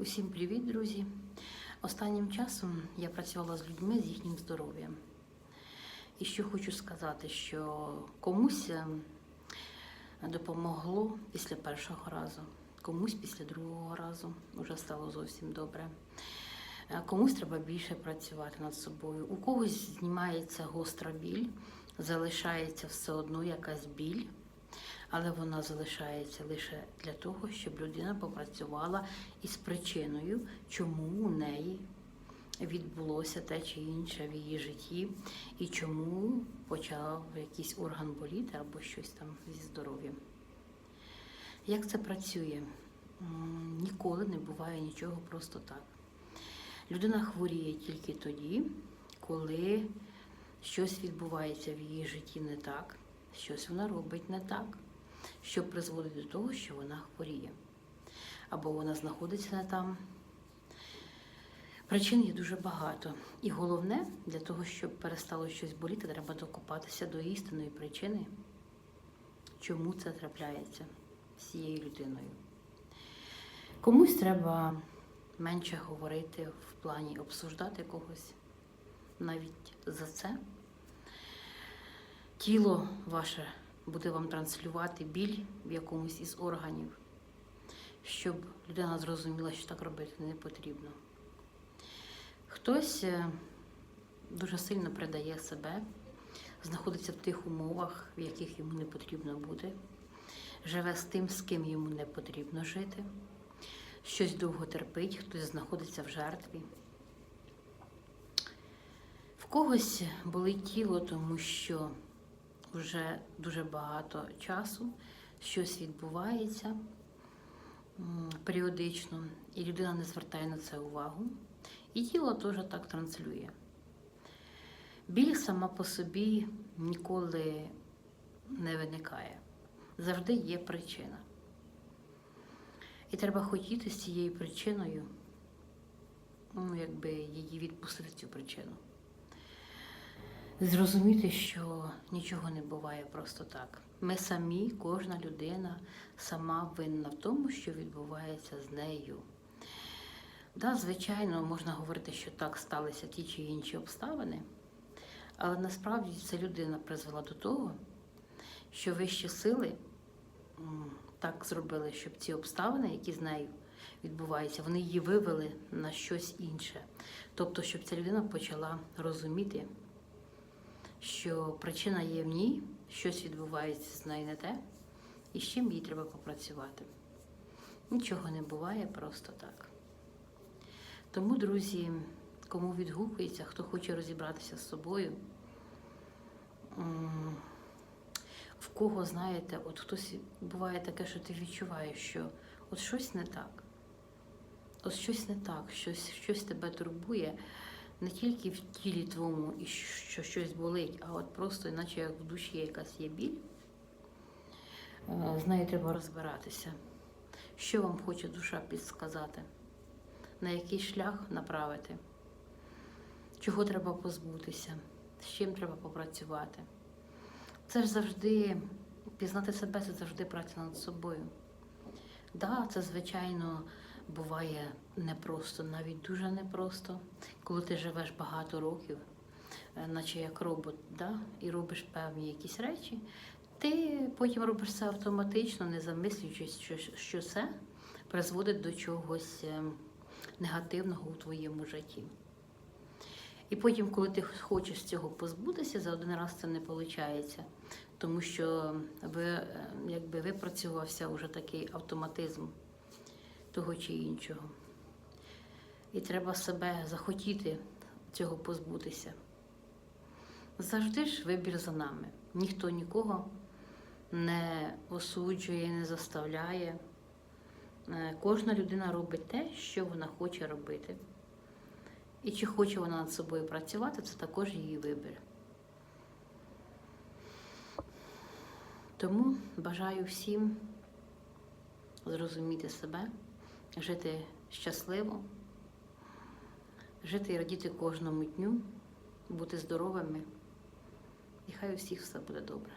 Усім привіт, друзі! Останнім часом я працювала з людьми з їхнім здоров'ям. І що хочу сказати, що комусь е, допомогло після першого разу, комусь після другого разу вже стало зовсім добре. Е, Комусь треба більше працювати над собою. У когось знімається гостра біль, залишається все одно якась біль але вона залишається лише для того, щоб людина попрацювала із причиною, чому у неї відбулося те чи інше в її житті, і чому почав якийсь орган боліти або щось там зі здоров'ям. Як це працює? Ніколи не буває нічого просто так. Людина хворіє тільки тоді, коли щось відбувається в її житті не так, щось вона робить не так, що призводить до того, що вона хворіє. Або вона знаходиться там. Причин є дуже багато. І головне, для того, щоб перестало щось боліти, треба докопатися до істинної причини, чому це трапляється з цією людиною. Комусь треба менше говорити в плані обсуждати когось навіть за це. Тіло ваше буде вам транслювати біль в якомусь із органів, щоб людина зрозуміла, що так робити не потрібно. Хтось е, дуже сильно придає себе, знаходиться в тих умовах, в яких йому не потрібно бути, живе з тим, з ким йому не потрібно жити, щось довго терпить, хтось знаходиться в жертві. В когось болить тіло, тому що вже дуже багато часу щось відбувається періодично, і людина не звертає на це увагу. І тіло теж так транслює. Біль сама по собі ніколи не виникає. Завжди є причина. І треба хотіти з цією причиною, ну, якби її відпустити цю причину. Зрозуміти, що нічого не буває просто так. Ми самі, кожна людина сама винна в тому, що відбувається з нею. Да, звичайно, можна говорити, що так сталися ті чи інші обставини, але насправді ця людина призвела до того, що вищі сили так зробили, щоб ці обставини, які з нею відбуваються, вони її вивели на щось інше. Тобто, щоб ця людина почала розуміти, що причина є в ній, щось відбувається з нею не те, і з чим їй треба попрацювати. Нічого не буває просто так. Тому, друзі, кому відгукується, хто хоче розібратися з собою, в кого, знаєте, от хтось буває таке, що ти відчуваєш, що от щось не так. От щось не так, щось, щось тебе турбує не тільки в тілі твоєму, і що щось болить, а от просто, іначе як в душі якась є біль, е, з нею треба розбиратися. Що вам хоче душа підсказати? На який шлях направити? Чого треба позбутися? З чим треба попрацювати? Це ж завжди пізнати себе це завжди праця над собою. Да, це звичайно буває непросто, навіть дуже непросто, коли ти живеш багато років, е, наче як робот, да? і робиш певні якісь речі, ти потім робиш це автоматично, не замислюючись, що, це призводить до чогось е, негативного у твоєму житті. І потім, коли ти хочеш цього позбутися, за один раз це не виходить, тому що ви, е, якби випрацювався вже такий автоматизм того чи іншого. І треба себе захотіти цього позбутися. Завжди ж вибір за нами. Ніхто нікого не осуджує, не заставляє. Е, Кожна людина робить те, що вона хоче робити. І чи хоче вона над собою працювати, це також її вибір. Тому бажаю всім зрозуміти себе, жити щасливо, жити і радіти кожному дню, бути здоровими. І хай у всіх все буде добре.